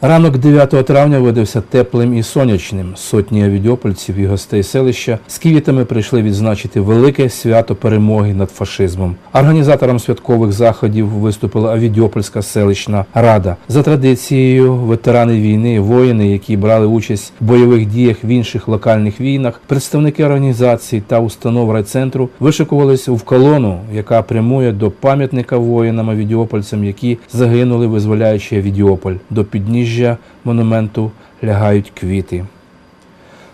Ранок 9 травня видався теплим і сонячним. Сотні авідіопольців і гостей селища з квітами прийшли відзначити велике свято перемоги над фашизмом. Організатором святкових заходів виступила Авідіопольська селищна рада. За традицією, ветерани війни, воїни, які брали участь в бойових діях в інших локальних війнах, представники організацій та установ райцентру вишикувались в колону, яка прямує до пам'ятника воїнам авідіопольцям, які загинули, визволяючи Авідіополь. До підніжжя монументу лягають квіти.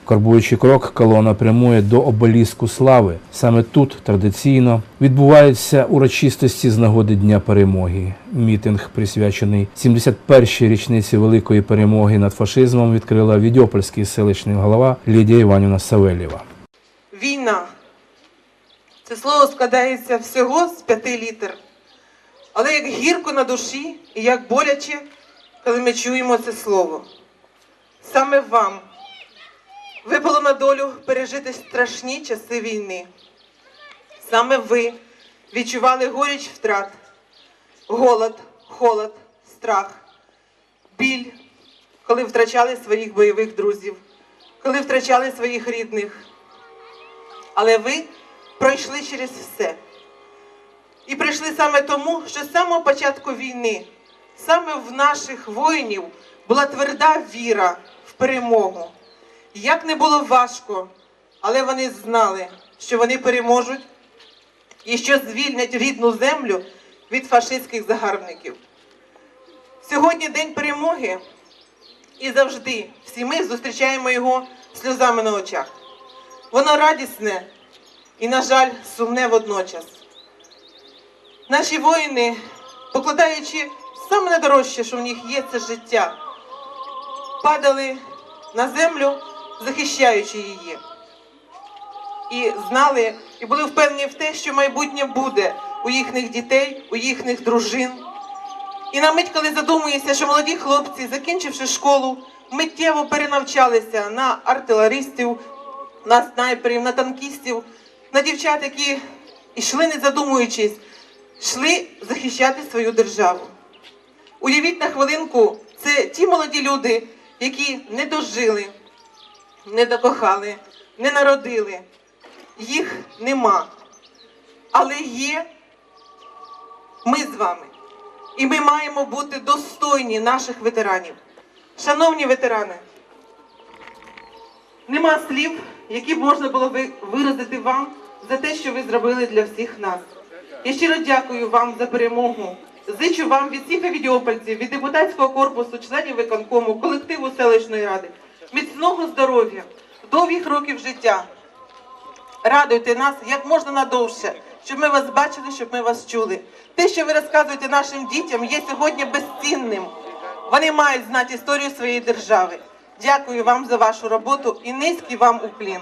Карбуючи крок, колона прямує до обеліску слави. Саме тут традиційно відбуваються урочистості з нагоди Дня перемоги. Мітинг, присвячений 71-й річниці великої перемоги над фашизмом, відкрила Відьопольський селищний голова Лідія Іванівна Савельєва. Війна. Це слово складається всього з п'яти літер. Але як гірко на душі і як боляче, коли ми чуємо це слово. Саме вам випало на долю пережити страшні часи війни. Саме ви відчували горіч втрат, голод, холод, страх, біль, коли втрачали своїх бойових друзів, коли втрачали своїх рідних. Але ви пройшли через все. І прийшли саме тому, що з самого початку війни, саме в наших воїнів була тверда віра в перемогу. Як не було важко, але вони знали, що вони переможуть і що звільнять рідну землю від фашистських загарбників. Сьогодні день перемоги, і завжди всі ми зустрічаємо його сльозами на очах. Воно радісне і, на жаль, сумне водночас. Наші воїни, покладаючи саме найдорожче, що в них є, це життя, падали на землю, захищаючи її. І знали, і були впевнені в те, що майбутнє буде у їхніх дітей, у їхніх дружин. І на мить, коли задумуєшся, що молоді хлопці, закінчивши школу, миттєво перенавчалися на артилеристів, на снайперів, на танкістів, на дівчат, які йшли, не задумуючись, йшли захищати свою державу. Уявіть на хвилинку, це ті молоді люди, які не дожили, не докохали, не народили. Їх нема. Але є ми з вами. І ми маємо бути достойні наших ветеранів. Шановні ветерани, нема слів, які б можна було ви- виразити вам за те, що ви зробили для всіх нас. Я щиро дякую вам за перемогу. Зичу вам від всіх авідіопольців, від депутатського корпусу, членів виконкому, колективу селищної ради, міцного здоров'я, довгих років життя. Радуйте нас як можна надовше, щоб ми вас бачили, щоб ми вас чули. Те, що ви розказуєте нашим дітям, є сьогодні безцінним. Вони мають знати історію своєї держави. Дякую вам за вашу роботу і низький вам уклін.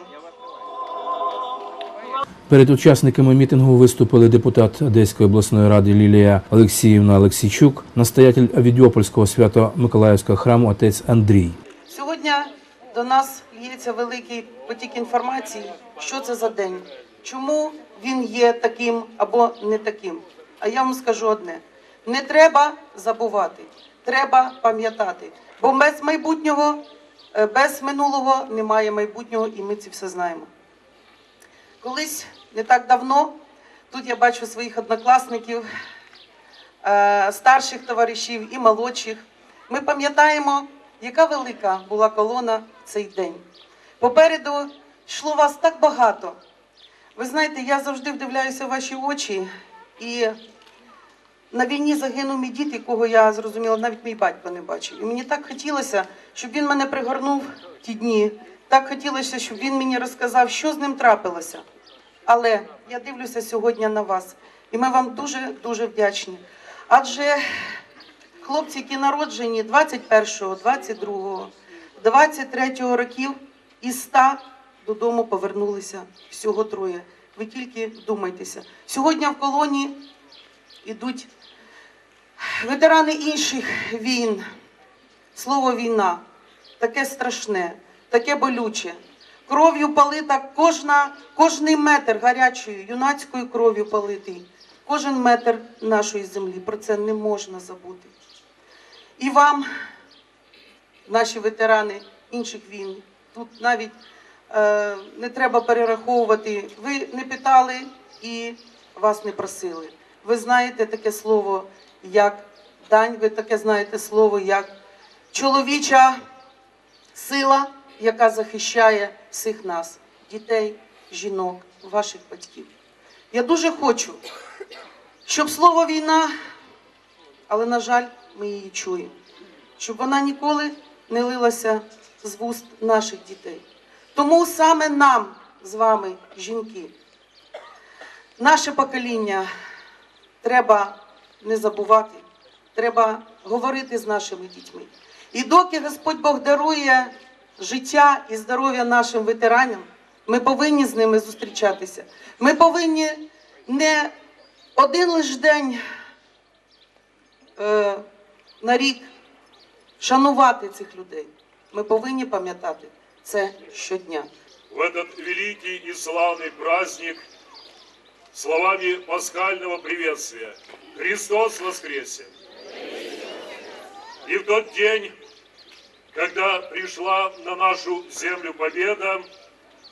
Перед учасниками мітингу виступили депутат Одеської обласної ради Лілія Олексіївна Олексійчук, настоятель Авідіопольського свято-Миколаївського храму отець Андрій. Сьогодні до нас лється великий потік інформації, що це за день, чому він є таким або не таким. А я вам скажу одне: не треба забувати, треба пам'ятати, бо без майбутнього, е, без минулого немає майбутнього, і ми це все знаємо. Колись не так давно тут я бачу своїх однокласників, е, старших товаришів і молодших. Ми пам'ятаємо, яка велика була колона в цей день. Попереду йшло вас так багато. Ви знаєте, я завжди вдивляюся в ваші очі, і на війні загинув мій дід, якого я зрозуміла, навіть мій батько не бачив. І мені так хотілося, щоб він мене пригорнув ті дні. Так хотілося, щоб він мені розказав, що з ним трапилося. Але я дивлюся сьогодні на вас, і ми вам дуже дуже вдячні. Адже хлопці, які народжені 21-го, 22-го, 23-го років, із 100 додому повернулися всього троє. Ви тільки вдумайтеся. Сьогодні в колонії йдуть ветерани інших війн. Слово війна таке страшне, таке болюче. Кров'ю полита кожна, кожний метр гарячою, юнацькою кров'ю политий. Кожен метр нашої землі. Про це не можна забути. І вам наші ветерани інших війн. Тут навіть е, не треба перераховувати. Ви не питали і вас не просили. Ви знаєте таке слово, як дань, ви таке знаєте слово, як чоловіча сила, яка захищає всіх нас, дітей, жінок, ваших батьків. Я дуже хочу, щоб слово війна, але, на жаль, ми її чуємо, щоб вона ніколи не лилася з вуст наших дітей. Тому саме нам з вами, жінки, наше покоління треба не забувати, треба говорити з нашими дітьми. І доки Господь Бог дарує життя і здоров'я нашим ветеранам, ми повинні з ними зустрічатися. Ми повинні не один лиш день е, на рік шанувати цих людей. Ми повинні пам'ятати це щодня. в этот великий и славный праздник словами пасхального приветствия. Христос воскресе! И в тот день, когда пришла на нашу землю победа,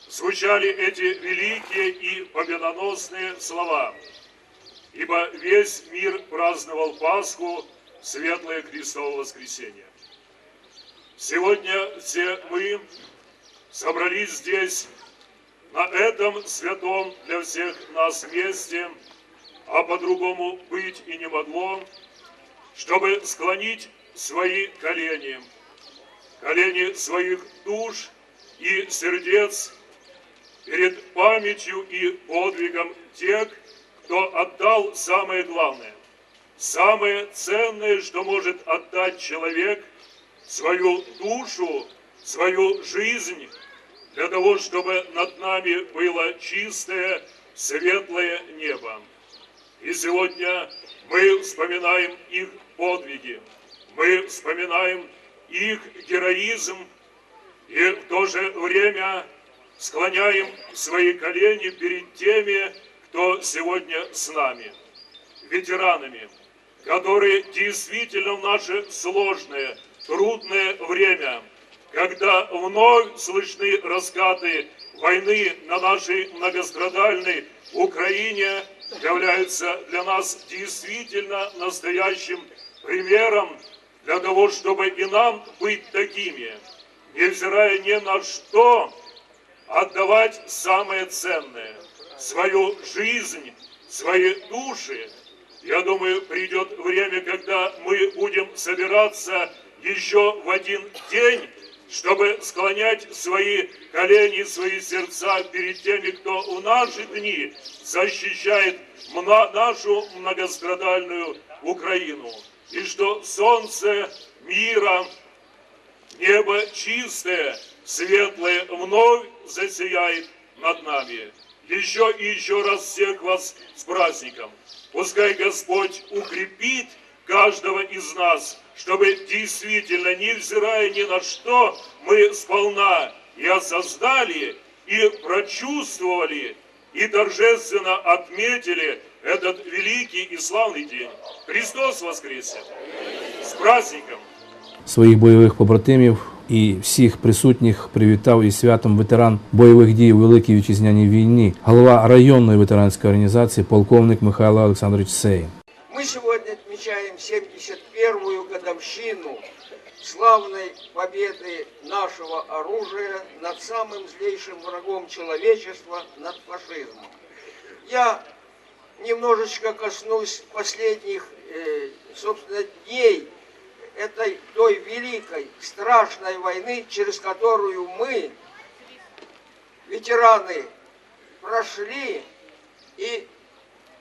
звучали эти великие и победоносные слова. Ибо весь мир праздновал Пасху, светлое Христово воскресенье. Сегодня все мы собрались здесь, на этом святом для всех нас месте, а по-другому быть и не могло, чтобы склонить свои колени, колени своих душ и сердец перед памятью и подвигом тех, кто отдал самое главное, самое ценное, что может отдать человек, свою душу, свою жизнь, для того, чтобы над нами было чистое, светлое небо. И сегодня мы вспоминаем их подвиги, мы вспоминаем их героизм, и в то же время склоняем свои колени перед теми, кто сегодня с нами, ветеранами, которые действительно в наше сложное, трудное время, когда вновь слышны раскаты войны на нашей многострадальной Украине, являются для нас действительно настоящим примером для того, чтобы и нам быть такими, невзирая ни на что, отдавать самое ценное, свою жизнь, свои души. Я думаю, придет время, когда мы будем собираться еще в один день, чтобы склонять свои колени, свои сердца перед теми, кто в наши дни защищает нашу многострадальную Украину. И что солнце мира Небо чистое, светлое вновь засияет над нами. Еще и еще раз всех вас с праздником. Пускай Господь укрепит каждого из нас, чтобы действительно, невзирая ни на что, мы сполна и осознали, и прочувствовали, и торжественно отметили этот великий и славный день. Христос воскресе! С праздником! Своїх бойових побратимів і всіх присутніх привітав із святом ветеран бойових дій у Великій Вітчизняній війні, голова районної ветеранської організації, полковник Михайло Олександрович Сей. Мы сегодня отмечаем 71-ю годовщину славной победы нашего оружия над самым злейшим врагом человечества, над фашизмом. Я немножечко коснусь последних, э, собственно, дней этой той великой, страшной войны, через которую мы, ветераны, прошли и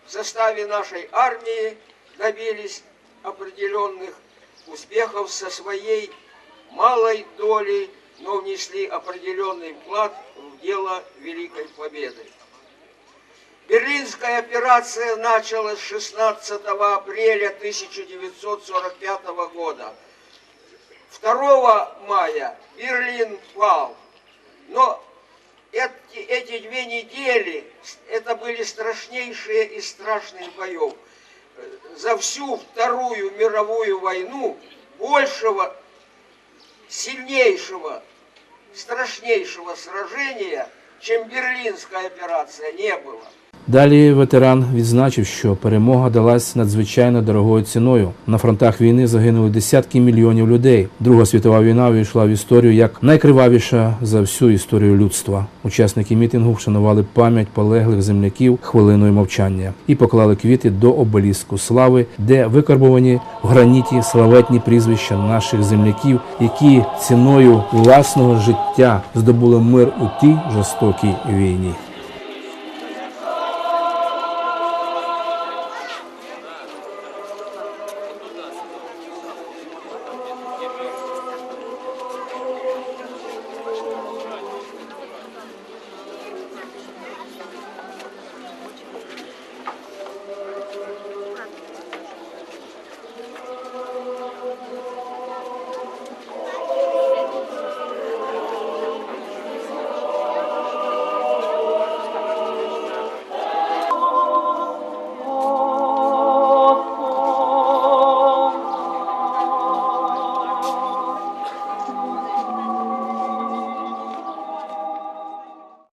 в составе нашей армии добились определенных успехов со своей малой долей, но внесли определенный вклад в дело Великой Победы. Берлинская операция началась 16 апреля 1945 года. 2 мая Берлин пал. Но эти, эти две недели, это были страшнейшие из страшных боев. За всю Вторую мировую войну большего сильнейшего, страшнейшего сражения, чем Берлинская операция, не было. Далі ветеран відзначив, що перемога далась надзвичайно дорогою ціною. На фронтах війни загинули десятки мільйонів людей. Друга світова війна увійшла в історію як найкривавіша за всю історію людства. Учасники мітингу вшанували пам'ять полеглих земляків хвилиною мовчання і поклали квіти до обеліску слави, де викарбовані в граніті славетні прізвища наших земляків, які ціною власного життя здобули мир у тій жорстокій війні.